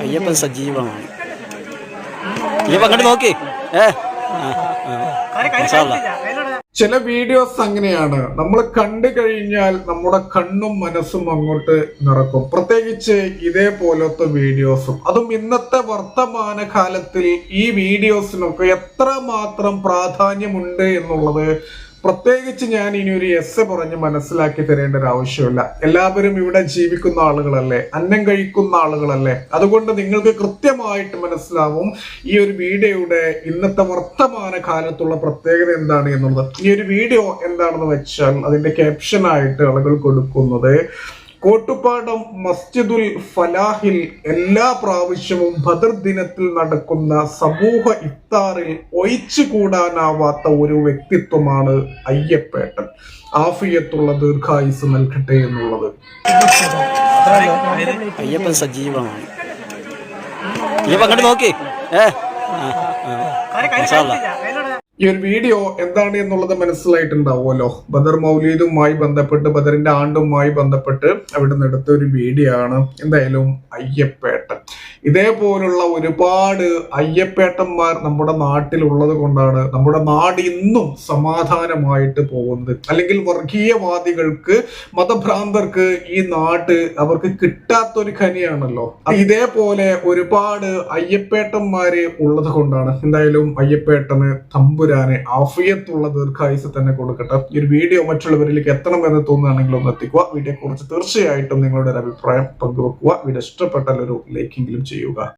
അയ്യപ്പൻ സജീവമാണ്. അയ്യപ്പൻ അങ്ങോട്ട് നോക്കി. ഏ. ചില വീഡിയോസ് അങ്ങനെയാണ്. നമ്മൾ കണ്ടു കഴിഞ്ഞാൽ നമ്മുടെ കണ്ണും മനസ്സും അങ്ങോട്ട് നിറക്കും. പ്രത്യേകിച്ച് ഇതേപോലത്തെ വീഡിയോസും. അതും ഇന്നത്തെ വർത്തമാന കാലത്തിൽ ഈ വീഡിയോസിനൊക്കെ എത്രമാത്രം പ്രാധാന്യമുണ്ട് എന്നുള്ളത് പ്രത്യേകിച്ച് ഞാൻ ഇനി ഒരു എസ് പറഞ്ഞ് മനസ്സിലാക്കി തരേണ്ട ഒരു ആവശ്യമില്ല. എല്ലാവരും ഇവിടെ ജീവിക്കുന്ന ആളുകളല്ലേ അന്നം കഴിക്കുന്ന ആളുകളല്ലേ. അതുകൊണ്ട് നിങ്ങൾക്ക് കൃത്യമായിട്ട് മനസ്സിലാവും ഈ ഒരു വീഡിയോയുടെ ഇന്നത്തെ വർത്തമാന കാലത്തുള്ള പ്രത്യേകത എന്താണ് എന്നുള്ളത്. ഈ ഒരു വീഡിയോ എന്താണെന്ന് വെച്ചാൽ അതിന്റെ ക്യാപ്ഷനായിട്ട് ആളുകൾ കൊടുക്കുന്നത് കോട്ടുപാടം മസ്ജിദുൽ ഫലാഹിൽ എല്ലാ പ്രാവശ്യവും ഭദർ ദിനത്തിൽ നടക്കുന്ന സമൂഹ ഇഫ്താറിൽ ഒഴിച്ചുകൂടാനാവാത്ത ഒരു വ്യക്തിത്വമാണ് അയ്യപ്പേട്ടൻ ആഫിയത്തുള്ള ദീർഘായുസ് നൽകട്ടെ എന്നുള്ളത് അയ്യപ്പൻ സജീവമാണ് നോക്കി ഏ. ഈ ഒരു വീഡിയോ എന്താണ് എന്നുള്ളത് മനസ്സിലായിട്ടുണ്ടാവുമല്ലോ. ബദർ മൗലീദുമായി ബന്ധപ്പെട്ട് ബദറിന്റെ ആണ്ടുമായി ബന്ധപ്പെട്ട് അവിടെ എടുത്ത ഒരു വീഡിയോ ആണ് എന്തായാലും അയ്യപ്പേട്ടൻ. ഇതേപോലുള്ള ഒരുപാട് അയ്യപ്പേട്ടന്മാർ നമ്മുടെ നാട്ടിലുള്ളത് കൊണ്ടാണ് നമ്മുടെ നാട് ഇന്നും സമാധാനമായിട്ട് പോകുന്നത്. അല്ലെങ്കിൽ വർഗീയവാദികൾക്ക് മതഭ്രാന്തർക്ക് ഈ നാട് അവർക്ക് കിട്ടാത്തൊരു ഖനിയാണല്ലോ. ഇതേപോലെ ഒരുപാട് അയ്യപ്പേട്ടന്മാര് ഉള്ളത് കൊണ്ടാണ്. എന്തായാലും അയ്യപ്പേട്ടന് തമ്പുരാന് ആഫിയത്തുള്ള ദീർഘായുസ് തന്നെ കൊടുക്കട്ടെ. ഈ ഒരു വീഡിയോ മറ്റുള്ളവരിലേക്ക് എത്തണമെന്ന് തോന്നുകയാണെങ്കിൽ ഒന്ന് എത്തിക്കുക. വീഡിയോ കുറിച്ച് തീർച്ചയായിട്ടും നിങ്ങളുടെ ഒരു അഭിപ്രായം പങ്കുവെക്കുക. വീഡിയോ ഇഷ്ടപ്പെട്ടാൽ ഒരു ലൈക്കെങ്കിലും ചെയ്യുക.